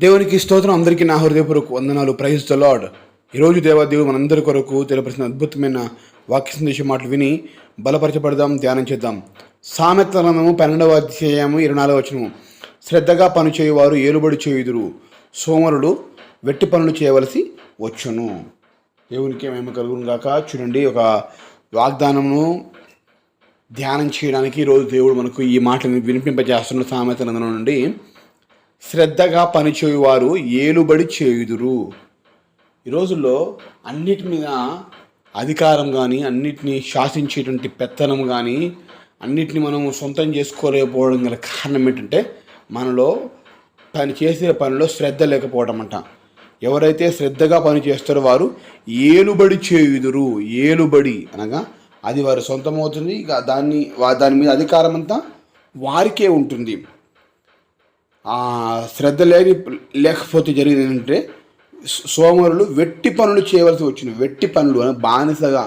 దేవునికి స్తోత్రం. అందరికీ నా హృదయపూర్వక వందనాలు. ప్రైజ్ ద లాడ్ ఈరోజు దేవాదేవుడు మనందరి కొరకు తెలియపరిచిన అద్భుతమైన వాక్య సందేశం మాటలు విని బలపరచబడదాం ధ్యానం చేద్దాం. సామెత పన్నెండవ అధ్యాయము ఇరవై నాలుగవ వచనము. శ్రద్ధగా పని చేయువారు ఏలుబడి చేయుదురు. సోమరుడు వెట్టి పనులు చేయవలసి వచ్చును. దేవునికి మేము కలుగును గాక. చూడండి ఒక వాగ్దానమును ధ్యానం చేయడానికి ఈరోజు దేవుడు మనకు ఈ మాటలను వినిపింపజేస్తున్న సామెత నుండి శ్రద్ధగా పనిచేయువారు ఏలుబడి చేయుదురు. ఈ రోజుల్లో అన్నిటి మీద అధికారం కానీ అన్నిటినీ శాసించేటువంటి పెత్తనం కానీ అన్నిటిని మనం సొంతం చేసుకోలేకపోవడం గల కారణం ఏంటంటే మనలో పని చేసే పనిలో శ్రద్ధ లేకపోవడం అంట. ఎవరైతే శ్రద్ధగా పని చేస్తారో వారు ఏలుబడి చేయుదురు. ఏలుబడి అనగా అది వారు సొంతమవుతుంది ఇక దాన్ని దాని మీద అధికారం అంతా వారికే ఉంటుంది. శ్రద్ధ లేని లేకపోతే జరిగింది ఏంటంటే సోమరులు వెట్టి పనులు చేయవలసి వచ్చింది. వెట్టి పనులు అని బానిసగా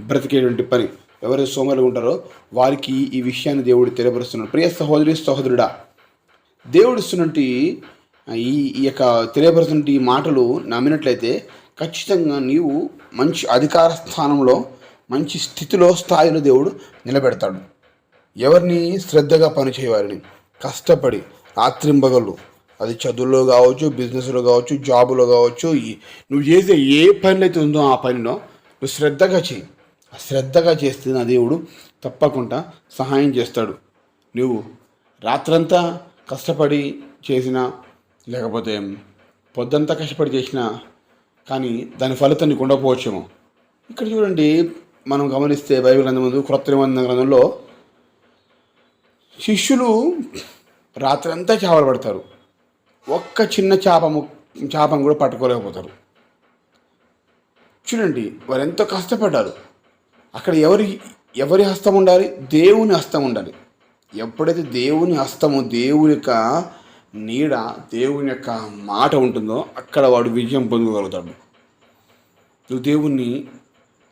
బ్రతికేటువంటి పని. ఎవరైతే సోమరులు ఉంటారో వారికి ఈ విషయాన్ని దేవుడు తెలియపరుస్తున్నాడు. ప్రియ సహోదరి సహోదరుడా దేవుడు ఇస్తున్నటువంటి ఈ ఈ యొక్క తెలియపరుస్తున్న ఈ మాటలు నమ్మినట్లయితే ఖచ్చితంగా నీవు మంచి అధికార స్థానంలో మంచి స్థితిలో స్థాయిలో దేవుడు నిలబెడతాడు. ఎవరిని శ్రద్ధగా పనిచేయవారిని? కష్టపడి రాత్రింబగలు. అది చదువులో కావచ్చు బిజినెస్లో కావచ్చు జాబులో కావచ్చు నువ్వు చేసే ఏ పనిలో అయితే ఉందో ఆ పనిలో నువ్వు శ్రద్ధగా చేయి. శ్రద్ధగా చేస్తే నా దేవుడు తప్పకుండా సహాయం చేస్తాడు. నువ్వు రాత్రంతా కష్టపడి చేసినా లేకపోతే పొద్దంతా కష్టపడి చేసినా కానీ దాని ఫలితం నీకు ఉండకపోవచ్చేమో. ఇక్కడ చూడండి మనం గమనిస్తే బైబిల్ గ్రంథం ముందు క్రొత్త నిబంధన గ్రంథంలో శిష్యులు రాత్రంతా చేపలు పడతారు. ఒక్క చిన్న చేప చేపను కూడా పట్టుకోలేకపోతారు. చూడండి వారు ఎంతో కష్టపడ్డారు. అక్కడ ఎవరి ఎవరి హస్తం ఉండాలి? దేవుని హస్తం ఉండాలి. ఎప్పుడైతే దేవుని హస్తము దేవుని యొక్క నీడ దేవుని యొక్క మాట ఉంటుందో అక్కడ వాడు విజయం పొందగలుగుతాడు. నువ్వు దేవుణ్ణి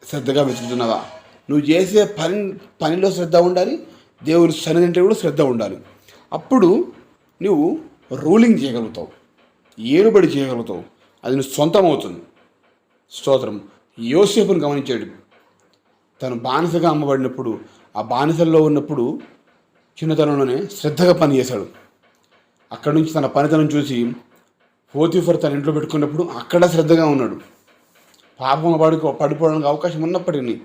శ్రద్ధగా వెతుకుతున్నావా? నువ్వు చేసే పని పనిలో శ్రద్ధ ఉండాలి? దేవుని సన్నిధి అంటే కూడా శ్రద్ధ ఉండాలి. అప్పుడు నువ్వు రూలింగ్ చేయగలుగుతావు. ఏలుబడి చేయగలుగుతావు. అది నువ్వు సొంతం అవుతుంది స్తోత్రం. యోసేపును గమనించాడు తను బానిసగా అమ్మబడినప్పుడు ఆ బానిసల్లో ఉన్నప్పుడు చిన్నతనంలోనే శ్రద్ధగా పనిచేశాడు. అక్కడి నుంచి తన పనితనం చూసి పోతిఫర్ తన ఇంట్లో పెట్టుకున్నప్పుడు అక్కడ శ్రద్ధగా ఉన్నాడు. పాపం పడుకో పడిపోవడానికి అవకాశం ఉన్నప్పటికీ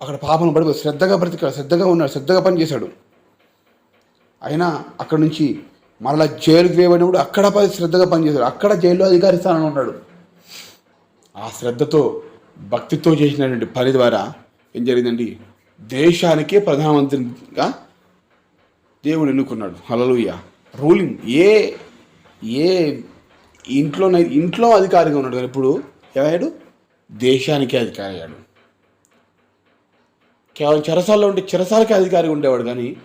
అక్కడ పాపం పడిపోయి శ్రద్ధగా బ్రతికాడు శ్రద్ధగా ఉన్నాడు శ్రద్ధగా పనిచేశాడు అయినా అక్కడి నుంచి మరలా జైలుకి వేయబడినప్పుడు అక్కడ పని శ్రద్ధగా పనిచేశాడు అక్కడ జైల్లో అధికారి స్థానంలో ఉన్నాడు. ఆ శ్రద్ధతో భక్తితో చేసినటువంటి పని ద్వారా ఏం జరిగిందండి? దేశానికే ప్రధానమంత్రిగా దేవుడు ఎన్నుకున్నాడు. హలలుయ రూలింగ్. ఏ ఏ ఇంట్లో ఇంట్లో అధికారిగా ఉన్నాడు కానీ ఇప్పుడు ఏమయ్యాడు? దేశానికే అధికారి అయ్యాడు. కేవలం చెరసాల్లో ఉంటే చెరసాలకే అధికారి ఉండేవాడు కానీ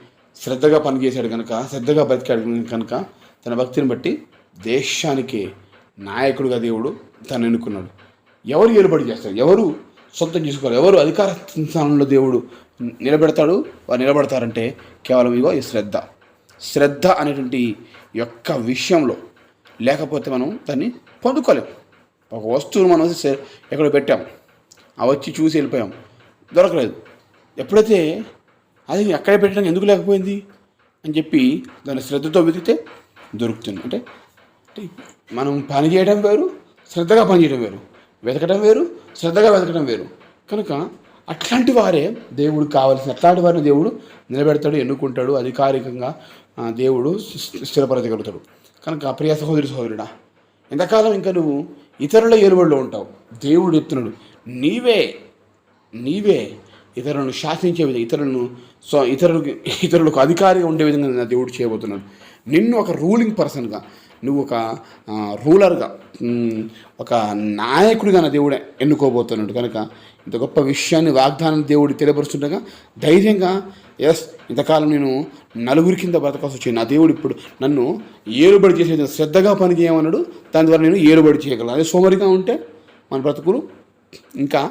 శ్రద్ధగా పనిచేశాడు కనుక శ్రద్ధగా బతికాడు కనుక తన భక్తిని బట్టి దేశానికే నాయకుడుగా దేవుడు తను ఎన్నుకున్నాడు. ఎవరు ఏలుబడి చేస్తారు? ఎవరు సొంతం చేసుకోవాలి? ఎవరు అధికార స్థానంలో దేవుడు నిలబెడతాడు? వారు నిలబడతారంటే కేవలం ఇగో ఈ శ్రద్ధ. శ్రద్ధ అనేటువంటి యొక్క విషయంలో లేకపోతే మనం దాన్ని పొందుకోలేం. ఒక వస్తువును మనం ఎక్కడ ఎక్కడో పెట్టాం. ఆ వచ్చి చూసి వెళ్ళిపోయాం. దొరకలేదు. ఎప్పుడైతే అది అక్కడే పెట్టడానికి ఎందుకు లేకపోయింది అని చెప్పి దాన్ని శ్రద్ధతో వెతికితే దొరుకుతుంది. అంటే మనం పని చేయడం వేరు శ్రద్ధగా పనిచేయడం వేరు వెతకడం వేరు శ్రద్ధగా వెతకడం వేరు. కనుక అట్లాంటి వారే దేవుడు కావాల్సిన అట్లాంటి వారిని దేవుడు నిలబెడతాడు ఎన్నుకుంటాడు అధికారికంగా దేవుడు స్థిరపరచగలుగుతాడు. కనుక ప్రియ సహోదరి సహోదరుడా ఎంతకాలం ఇంకా నువ్వు ఇతరుల ఏలుబడిలో ఉంటావు. దేవుడు ఎత్తునడు నీవే నీవే ఇతరులను శాసించే విధంగా ఇతరులను సో ఇతరులకు ఇతరులకు అధికారిగా ఉండే విధంగా నా దేవుడు చేయబోతున్నాడు. నిన్ను ఒక రూలింగ్ పర్సన్గా నువ్వు ఒక రూలర్గా ఒక నాయకుడిగా నా దేవుడే ఎన్నుకోబోతున్నాడు. కనుక ఇంత గొప్ప విషయాన్ని వాగ్దానం దేవుడు తెలియపరుస్తుండగా ధైర్యంగా ఎస్ ఇంతకాలం నేను నలుగురి కింద బ్రతకాల్సి వచ్చింది. నా దేవుడు ఇప్పుడు నన్ను ఏలుబడి చేసే శ్రద్ధగా పని చేయమన్నాడు దాని ద్వారా నేను ఏలుబడి చేయగలను. అదే సోమరిగా ఉంటే మన బ్రతుకులు ఇంకా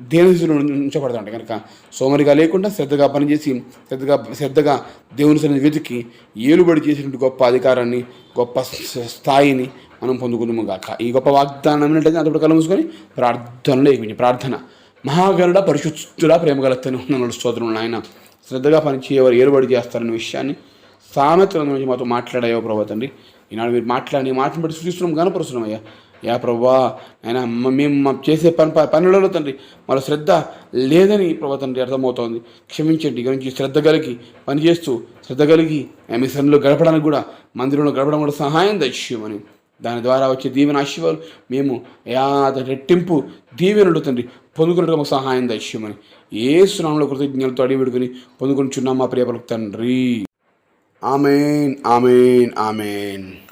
దేవుని ఉంచబడతాడు కనుక సోమరిగా లేకుండా శ్రద్ధగా పనిచేసి శ్రద్ధగా శ్రద్ధగా దేవుని సన్నిధి వెతికి ఏలుబడి చేసినటువంటి గొప్ప అధికారాన్ని గొప్ప స్థాయిని మనం పొందుకున్నాము గాక. ఈ గొప్ప వాగ్దానం ఏంటంటే అప్పుడు కళ్ళు మూసుకొని ప్రార్థనలో ఏమి ప్రార్థన. మహాగరుడ పరిశుద్ధుడ ప్రేమగల తను స్తోత్రులు స్తోత్రం నాయన శ్రద్ధగా పనిచేయవారు ఏలుబడి చేస్తారన్న విషయాన్ని సామెతల నుంచి మాతో మాట్లాడాయో ప్రభా తండ్రి. ఈనాడు మీరు మాట్లాడి మాటను బట్టి సృష్టిస్తున్నాం గణపరుస్తున్నాం అయ్యా. యా ప్రభా ఆయన మేము మా చేసే పని పనులలో తండ్రి మన శ్రద్ధ లేదని ప్రభా తండ్రి అర్థమవుతోంది. క్షమించండి గురించి శ్రద్ధ కలిగి పనిచేస్తూ శ్రద్ధ కలిగి ఆ మీ సన్నిలో గడపడానికి కూడా మందిరంలో గడపడం కూడా సహాయం దక్ష్యమని దాని ద్వారా వచ్చే దీవెన ఆశీర్వాదాలు మేము యా రెట్టింపు దీవెనలు తండ్రి పొందుకున్నట్టు మాకు సహాయం దక్ష్యమని ఏ సునామంలో కృతజ్ఞతలతో అడిగి పెడుకుని పొందుకొని చున్నాం మా ప్రియపలకు తండ్రి. Amen amen amen.